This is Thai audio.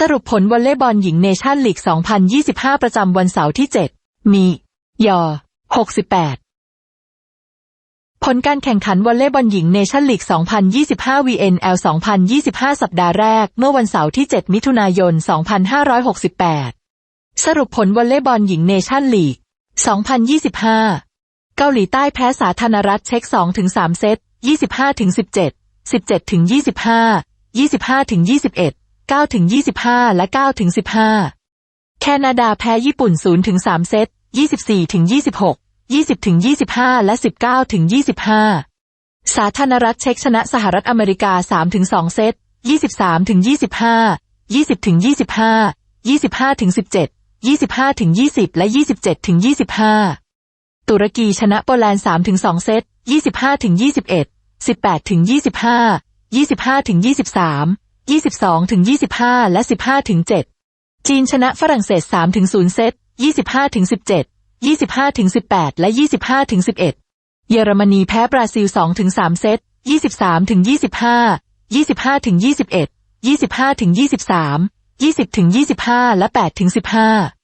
สรุปผลวอลเลย์บอลหญิงเนชั่นลีก 2025 ประจำวันเสาร์ที่ 7 มียอ68 ผลการแข่งขันวอลเลย์บอลหญิงเนชั่นลีก 2025 VNL 2025 สัปดาห์แรก เมื่อวันเสาร์ที่ 7 มิถุนายน 2568 สรุปผลวอลเลย์บอลหญิงเนชั่นลีก 2025 เกาหลีใต้แพ้สาธารณรัฐเช็ก2-3 เซต 25-17 17-25 25-21 9-25 และ9-15 แคนาดาแพ้ญี่ปุ่น0-3เซต 24-26 20-25 และ 19-25 สาธารณรัฐเช็กชนะสหรัฐอเมริกา3-2เซต 23-25 20-25 25-17 25-20 และ 27-25 ตุรกีชนะโปแลนด์3-2เซต 22ถึง25 และ 15-7จีนชนะฝรั่งเศส3-0เซต 25-17 25-18 และ 25-11 เยอรมนีแพ้บราซิล2-3เซต 23-25 25-21 25-23 20-25 และ8-15